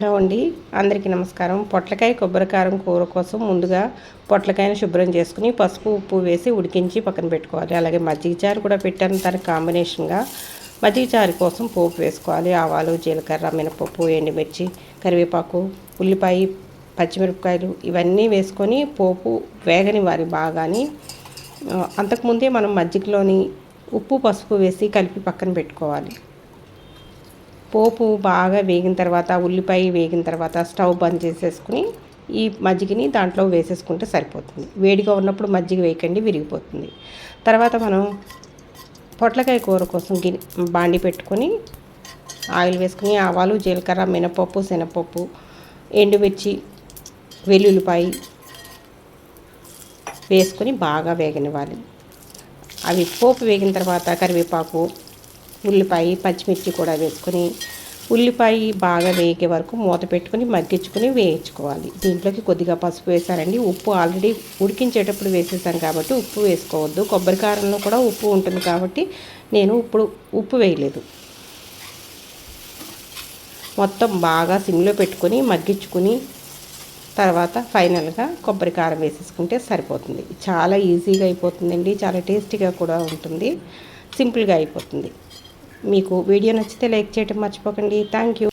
Hello అండి. అందరికీ నమస్కారం. పొట్లకాయ కొబ్బరికారం కూర కోసం ముందుగా పొట్లకాయను శుభ్రం చేసుకుని పసుపు ఉప్పు వేసి ఉడికించి పక్కన పెట్టుకోవాలి. అలాగే మజ్జిగ చారు కూడా పెట్టాను. దానికి కాంబినేషన్గా మజ్జిగ చారు కోసం పోపు వేసుకోవాలి. ఆవాలు జీలకర్ర మినపప్పు ఎండుమిర్చి కరివేపాకు ఉల్లిపాయ పచ్చిమిరపకాయలు ఇవన్నీ వేసుకొని పోపు వేగని వారి బాగాని అంతకుముందే మనం మజ్జిగలోని ఉప్పు పసుపు వేసి కలిపి పక్కన పెట్టుకోవాలి. పోపు బాగా వేగిన తర్వాత ఉల్లిపాయ వేగిన తర్వాత స్టవ్ బంద్ చేసేసుకుని ఈ మజ్జిగని దాంట్లో వేసేసుకుంటే సరిపోతుంది. వేడిగా ఉన్నప్పుడు మజ్జిగ వేయకండి విరిగిపోతుంది. తర్వాత మనం పొట్లకాయ కూర కోసం గిన్నె బాండి పెట్టుకొని ఆయిల్ వేసుకుని ఆవాలు జీలకర్ర మినపప్పు శనగపప్పు ఎండుమిర్చి వెల్లుల్లిపాయ వేసుకొని బాగా వేగనివ్వాలి. అవి పోపు వేగిన తర్వాత కరివేపాకు ఉల్లిపాయ పచ్చిమిర్చి కూడా వేసుకొని ఉల్లిపాయ బాగా వేగే వరకు మూత పెట్టుకొని మగ్గించుకొని వేయించుకోవాలి. దీంట్లోకి కొద్దిగా పసుపు వేసారండి ఉప్పు ఆల్రెడీ ఉడికించేటప్పుడు వేసేసాను కాబట్టి ఉప్పు వేసుకోవద్దు. కొబ్బరి కారంలో కూడా ఉప్పు ఉంటుంది కాబట్టి నేను ఇప్పుడు ఉప్పు వేయలేదు. మొత్తం బాగా సిమ్లో పెట్టుకొని మగ్గించుకుని తర్వాత ఫైనల్గా కొబ్బరి కారం వేసేసుకుంటే సరిపోతుంది. చాలా ఈజీగా అయిపోతుందండి. చాలా టేస్టీగా కూడా ఉంటుంది. సింపుల్గా అయిపోతుంది. మీకు వీడియో నచ్చితే లైక్ చేయడం మర్చిపోకండి. Thank you